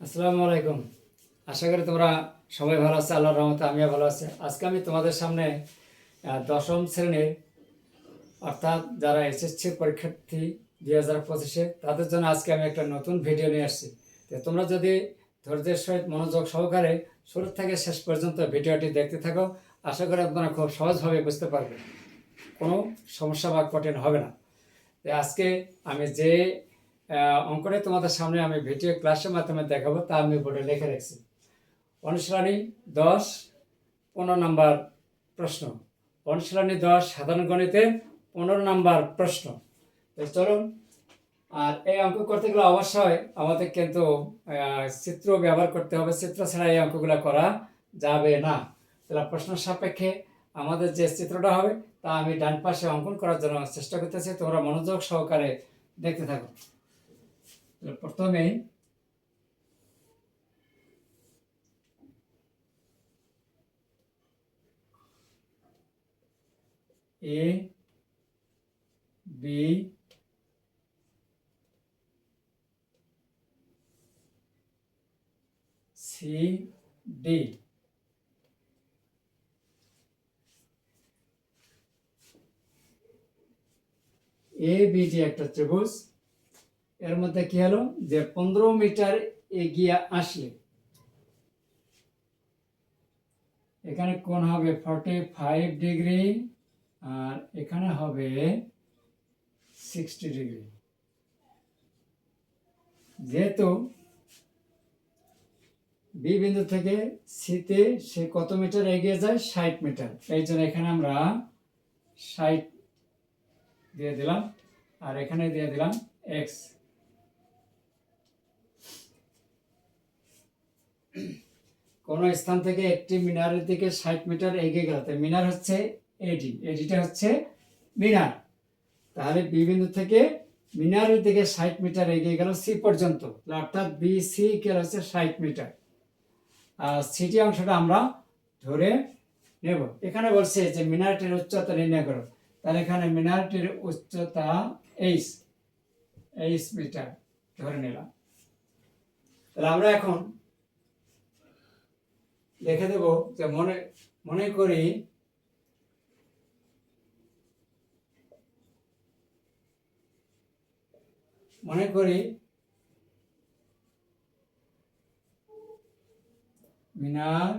আসসালামু আলাইকুম। আশা করি তোমরা সবাই ভালো আছে, আল্লাহর রহমতে আমিও ভালো আছি। আজকে আমি তোমাদের সামনে দশম শ্রেণির, অর্থাৎ যারা এসএসসি পরীক্ষার্থী দুই হাজার পঁচিশে, তাদের জন্য আজকে আমি একটা নতুন ভিডিও নিয়ে আসছি। তো তোমরা যদি ধৈর্যের সহিত মনোযোগ সহকারে শুরু থেকে শেষ পর্যন্ত ভিডিওটি দেখতে থাকো, আশা করি আপনারা খুব সহজভাবে বুঝতে পারবে কোনো সমস্যা বা কঠিন হবে না। আজকে আমি যে আহ, অঙ্কটি তোমাদের সামনে আমি ভিডিও ক্লাসের মাধ্যমে দেখাবো তা আমি বোর্ডে লিখে রাখছি। অনুশীলনী দশ পনেরো নম্বর প্রশ্ন। অনুশীলনী দশ সাধারণ গণিতের পনেরো নম্বর প্রশ্ন। চলুন আর এই অঙ্ক করতে গেলে অবশ্যই আমাদের কিন্তু চিত্র ব্যবহার করতে হবে। চিত্র ছাড়া এই অঙ্কগুলো করা যাবে না। তাহলে প্রশ্ন সাপেক্ষে আমাদের যে চিত্রটা হবে তা আমি ডান পাশে অঙ্কন করার জন্য চেষ্টা করতেছি। তোমরা মনোযোগ সহকারে দেখতে থাকো। প্রথমে A B C D A B D একটা ত্রিভুজ। এর মধ্যে কি হলো? যে পনেরো মিটার এগিয়ে আসলে এখানে কোন হবে ফর্টি ফাইভ ডিগ্রি আর এখানে হবে সিক্সটি ডিগ্রি যেহেতু বি বিন্দু থেকে সিতে সে কত মিটার এগিয়ে যায়? ষাট মিটার। এই জন্য এখানে আমরা ষাট দিয়ে দিলাম আর এখানে দিয়ে দিলাম এক্স কোন স্থান থেকে একটি মিনারের দিকে ষাট মিটার এগিয়ে গেল। তাই মিনার হচ্ছে এডি এডিটা হচ্ছে মিনার। তাহলে বি বিন্দু থেকে মিনারের দিকে ষাট মিটার এগিয়ে গেল সি পর্যন্ত। অর্থাৎ বি সি কেল হচ্ছে ষাট মিটার। আর সিটি অংশটা আমরা ধরে নেব। এখানে বলছে যে মিনারটির উচ্চতা নির্ণয় করো। তাহলে এখানে মিনারটির উচ্চতা এইচ এইচ মিটার ধরে নিলাম। তাহলে আমরা এখন লিখে দেব যে মনে মনে করি মনে করি মিনার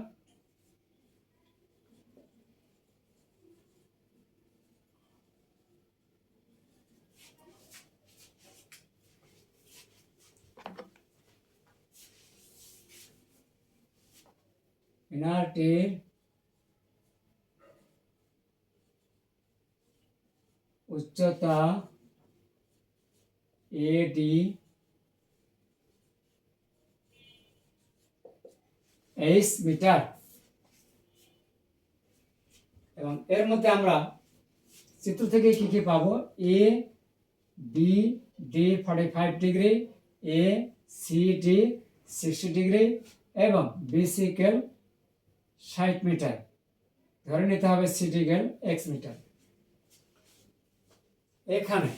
মিনারটির উচ্চতা এডি এইচ মিটার এবং এর মধ্যে আমরা চিত্র থেকে কি কি পাবো? A B D forty five degree A C D sixty degree এবং বি সি কেল ষাট মিটার। ধরে নিতে হবে সি ডি কেল এক্স মিটার। এখানে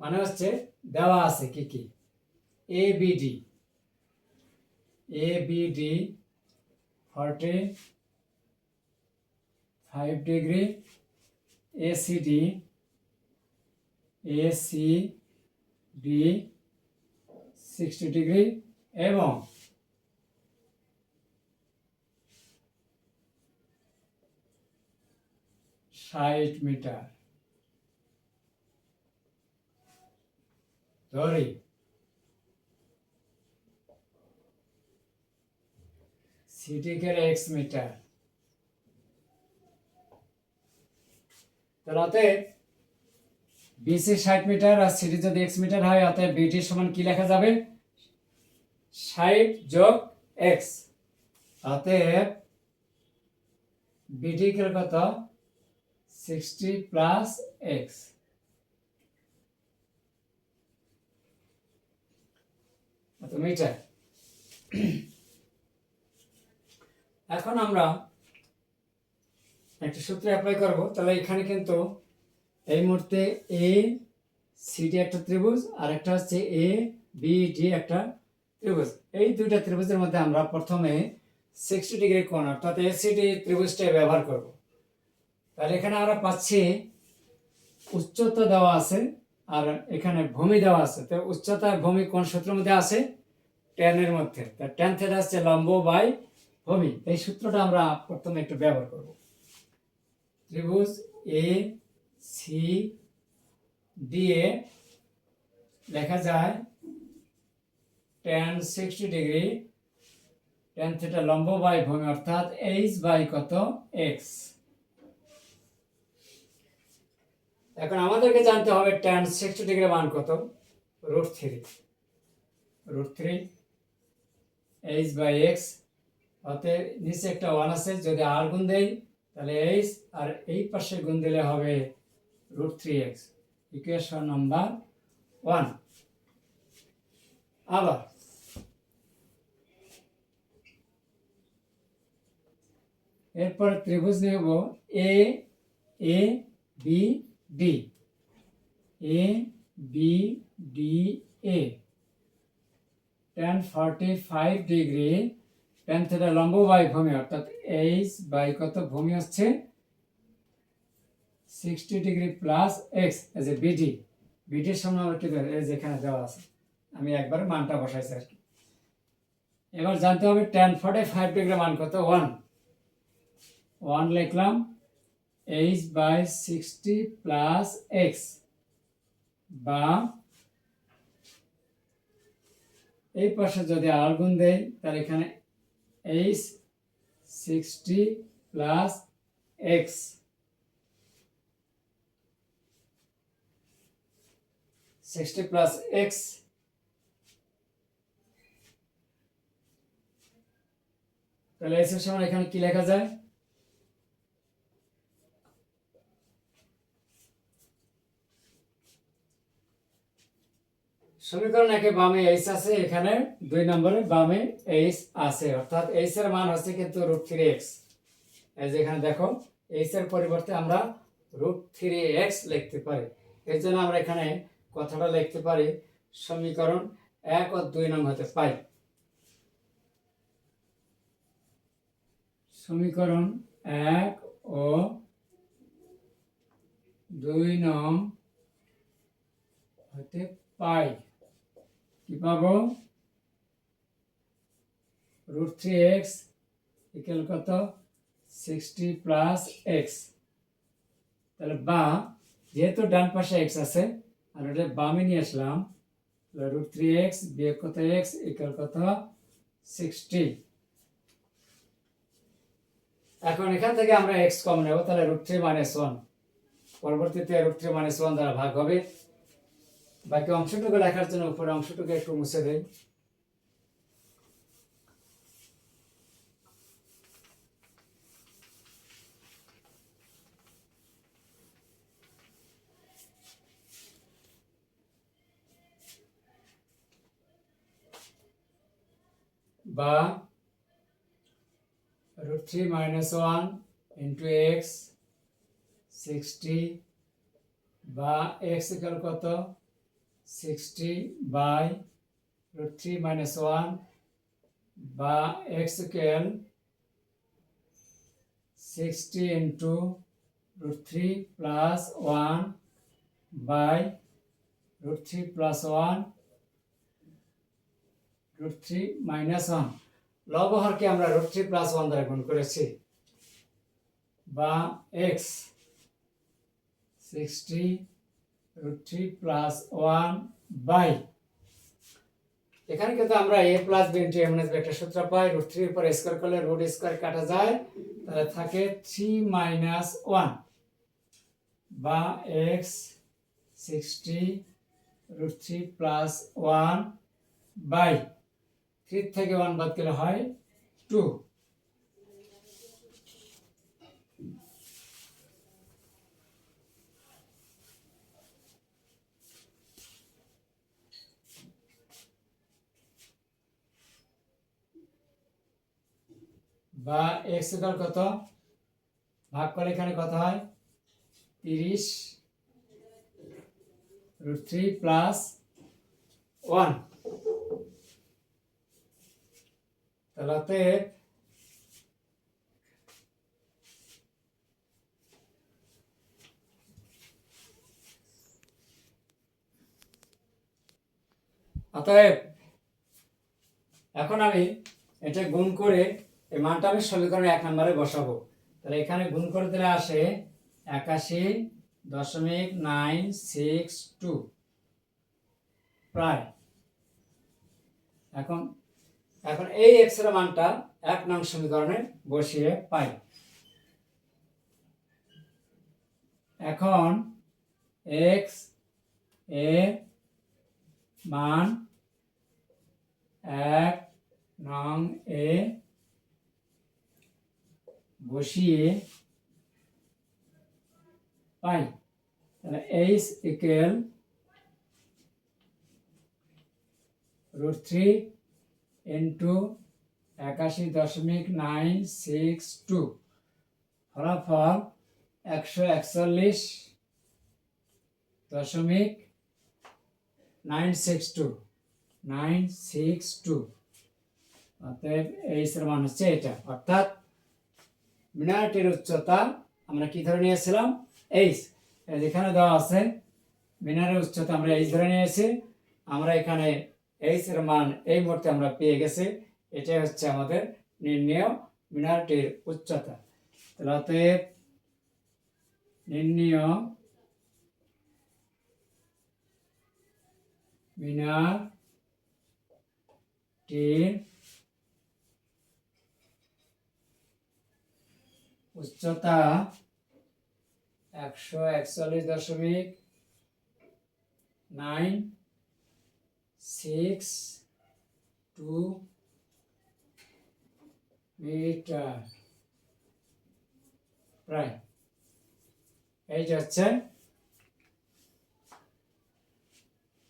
মানে হচ্ছে দেওয়া আছে কি কি? A B D A B D forty five degree A C D sixty degree এবং ষাট মিটার। ধরি সিটিকের এক্স মিটার। তাহলে অতএব বিসি ষাট মিটার আর সিটি যদি এক্স মিটার হয়, অতএব বিটি সমান কি লেখা যাবে? ষাট যোগ এক্স অতএব বিটি কের কত? সিক্সটি প্লাস এক্স মিটার এখন আমরা একটা সূত্র অ্যাপ্লাই করব। তাহলে এখানে কিন্তু এই মুহূর্তে এ সিডি একটা ত্রিভুজ, আর একটা হচ্ছে এ বি ডি একটা ত্রিভুজ। এই দুইটা ত্রিভুজের মধ্যে আমরা প্রথমে সিক্সটি ডিগ্রি কোণ, অর্থাৎ এসিডি ত্রিভুজটা ব্যবহার করব। তাহলে এখানে আমরা পাচ্ছি উচ্চতা দেওয়া আছে আর এখানে ভূমি দেওয়া আছে। তো উচ্চতা ভূমি কোন সূত্রের মধ্যে আছে? টেনের মধ্যে। তা টেন থেটা হচ্ছে লম্ব বাই ভূমি। এই সূত্রটা আমরা প্রথমে একটু ব্যবহার করব। ত্রিভুজ এ সি এ লেখা যায় tan sixty degree tan theta লম্ব বাই ভূমি, অর্থাৎ এইচ বাই কত? এক্স এখন আমাদেরকে জানতে হবে টেন সিক্সটি ডিগ্রি মান কত? Root three root three H by X অতএব নিচে একটা ওয়ান আছে, যদি আর গুণ দেই, তাহলে এইচ আর এই পাশে গুণ দিলে হবে root three X equation number one আবার। এরপর ত্রিভুজ নেব। A A B D A B D A tan forty five degree tan theta লম্ব বাই ভূমি অর্থাৎ এইচ বাই কত ভূমি হচ্ছে sixty degree plus X as A B D বিডির সামনে আমার যেখানে দেওয়া আছে। আমি একবার মানটা বসাইছি আর কি। এবার জানতে হবে টেন ফর্টি ফাইভ ডিগ্রি মান কত? ওয়ান ওয়ান লিখলাম H by sixty plus X বা এই পাশে যদি আর গুণ দেই, তাহলে এখানে H sixty plus X sixty plus X তাহলে এক্সের সময় এখানে কি লেখা যায়? সমীকরণ একে বামে এইচ আছে, এখানে দুই নম্বরে বামে এইচ আছে। অর্থাৎ এইচ এর মান হচ্ছে কিন্তু রুট থ্রি এক্স এই যে এখানে দেখো এইচ এর পরিবর্তে আমরা রুট থ্রি এক্স লিখতে পারি। এর জন্য আমরা এখানে কথাটা লিখতে পারি, সমীকরণ এক ও দুই নং হতে পাই। সমীকরণ এক ও দুই নং হতে পাই। কি পাবো? রুট থ্রি এক্স ইকুয়াল কত? Sixty plus X. তাহলে বা, যেহেতু ডান পাশে এক্স আছে, আর ওটা বামে নিয়ে আসলাম রুট থ্রি এক্স বিয়োগ কত এক্স? ইকুয়াল কত? সিক্সটি। এখন এখান থেকে আমরা এক্স কম নেব, তাহলে রুট থ্রি মাইনাস ওয়ান। পরবর্তীতে রুট থ্রি মাইনাস ওয়ান দ্বারা ভাগ হবে। বাকি অংশটুকু লেখার জন্য উপরে অংশটুকু একটু মুছে দেই। বা root 3 minus 1 into x 60 বা equal কত? 60 বাই root 3 minus 1 বা x equal 60 into root 3 plus 1 by root 3 plus 1 root 3 minus 1 লবহরকে আমরা রুট থ্রি প্লাস ওয়ান দ্বারা গুণ করেছি বা X sixty root three plus one by এখানে কিন্তু আমরা A plus B into M একটা সূত্র পাই রুট থ্রির উপর স্কোয়ার করলে রুট স্কোয়ার কাটা যায়, তাহলে থাকে থ্রি মাইনাস ওয়ান বা X sixty root three plus one by three থেকে ওয়ান বাদ গেলে হয় টু বা এক্স ইকাল কত? ভাগ করলে এখানে কত হয়? তিরিশ রুট থ্রি প্লাস ওয়ান তাহলে অতএব এখন আমি এটা গুণ করে এই মানটা আমি সমীকরণে এক নম্বরে বসাবো। তাহলে এখানে গুণ করে দিলে আসে একাশি দশমিক নাইন সিক্স টু। প্রায়। এখন এখন এই এক্সের মানটা এক নং সমীকরণে বসিয়ে পাই। এখন এক্স এ মান এক নং এ বসিয়ে পাই। তাহলে H equal root three into একাশি দশমিক নাইন সিক্স টু ফলাফল একশো একচল্লিশ দশমিক nine six two nine six two অতএব এর মান হচ্ছে এটা। অর্থাৎ মিনারটির উচ্চতা আমরা কি ধরে নিয়েছিলাম? এইচ যেখানে দেওয়া আছে, মিনারের উচ্চতা আমরা এইচ ধরে নিয়েছি। আমরা এখানে এইচ এর মান এই মুহূর্তে আমরা পেয়ে গেছি। এটাই হচ্ছে আমাদের নির্ণয় মিনারটির উচ্চতা। তাহলে অতএব নির্ণয় মিনারটির উচ্চতা একশো একচল্লিশ দশমিক নাইন সিক্স টু মিটার। প্রায়। এই যে হচ্ছে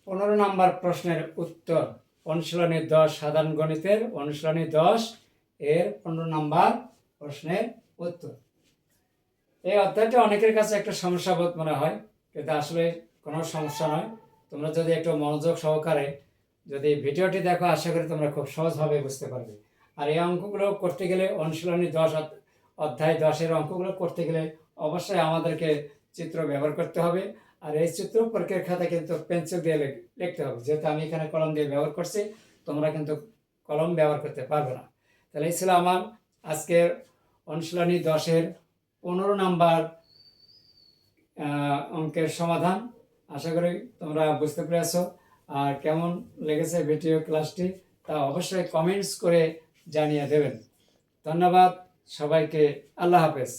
পনেরো নম্বর প্রশ্নের উত্তর। অনুশীলনী দশ সাধারণ গণিতের অনুশীলনী দশ এর পনেরো নম্বর প্রশ্নের উত্তর। এই অধ্যায়টা অনেকের কাছে একটা সমস্যা বোধ মনে হয়, কিন্তু আসলে কোনো সমস্যা নয়। তোমরা যদি একটু মনোযোগ সহকারে যদি ভিডিওটি দেখো, আশা করি তোমরা খুব সহজভাবে বুঝতে পারবে। আর এই অঙ্কগুলো করতে গেলে অনুশীলনী দশ অধ্যায়- অধ্যায় দশের অঙ্কগুলো করতে গেলে অবশ্যই আমাদেরকে চিত্র ব্যবহার করতে হবে। আর এই চিত্র পরীক্ষার খাতা কিন্তু পেন্সিল দিয়ে লিখতে হবে। যেহেতু আমি এখানে কলম দিয়ে ব্যবহার করছি, তোমরা কিন্তু কলম ব্যবহার করতে পারবে না। তাহলে এই ছিল আমার আজকের অনুশীলনী দশের পনেরো নাম্বার অঙ্কের সমাধান। আশা করি তোমরা বুঝতে পেরেছ। আর কেমন লেগেছে ভিডিও ক্লাসটি তা অবশ্যই কমেন্টস করে জানিয়ে দেবেন। ধন্যবাদ সবাইকে। আল্লাহ হাফেজ।